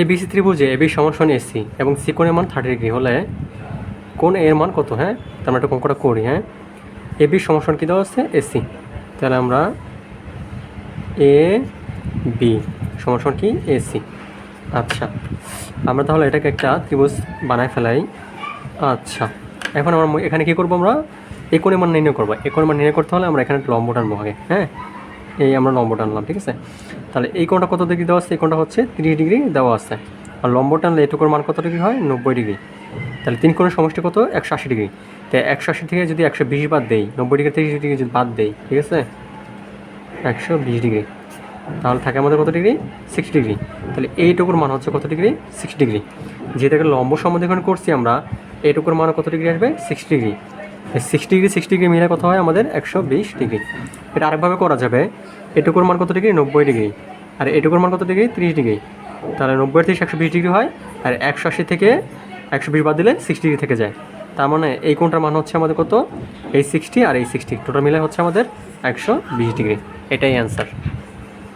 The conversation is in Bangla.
এই বিসি ত্রিভুজে এবি সমান এসি এবং সি কোণের মান থার্টি ডিগ্রি হলে কোন এর মান কত হ্যাঁ? তার আমরা একটা অঙ্কটা করি হ্যাঁ? এবি সমান কী দেওয়া আছে? এসি তাহলে আমরা এ বি সমান কি? এসি আচ্ছা আমরা তাহলে এটাকে একটা ত্রিভুজ বানায় ফেলাই। আচ্ছা এখন আমরা এখানে কী করব আমরা? এই কোণের মান নির্ণয় করব। কোণের মান নির্ণয় করতে হলে আমরা এখানে একটা লম্ব টানবো হ্যাঁ? এই আমরা লম্ব টানলাম ঠিক আছে? তাহলে এই কোণটা কত ডিগ্রি দেওয়া আছে? এই কোণটা হচ্ছে তিরিশ ডিগ্রি দেওয়া আছে। আর লম্ব টানলে এটুকুর মান কত ডিগ্রি হয়? নব্বই ডিগ্রি। তাহলে তিন কোণের সমষ্টি কত? একশো আশি ডিগ্রি। তাই একশো আশি থেকে যদি একশো বিশ বাদ দেই, নব্বই ডিগ্রি, তিরিশ ডিগ্রি যদি বাদ দেই, ঠিক আছে? একশো বিশ ডিগ্রি। তাহলে থাকে আমাদের কত ডিগ্রি? Six degree. তাহলে এইটুকুর মান হচ্ছে কত ডিগ্রি? Six degree. যেটাকে লম্ব সমদ্বিকরণ করছি আমরা এইটুকুর মান কত ডিগ্রি আসবে? Six degree. Six degree six degree মিলে কত হয়? আমাদের একশো বিশ ডিগ্রি এটা আরেকভাবে করা যাবে। এটুকুর মান কত ডিগ্রি নব্বই ডিগ্রি আর এটুকুর মান কত ডিগ্রি তিরিশ ডিগ্রি তাহলে নব্বই থেকে একশো বিশ ডিগ্রি হয়। আর একশো আশি থেকে একশো বিশ বাদ দিলে সিক্স ডিগ্রি থেকে যায়। তার মানে এই কোণটার মান হচ্ছে আমাদের কত? এই সিক্সটি আর এই সিক্সটি টোটাল মিলে হচ্ছে আমাদের একশো বিশ ডিগ্রি এটাই অ্যান্সার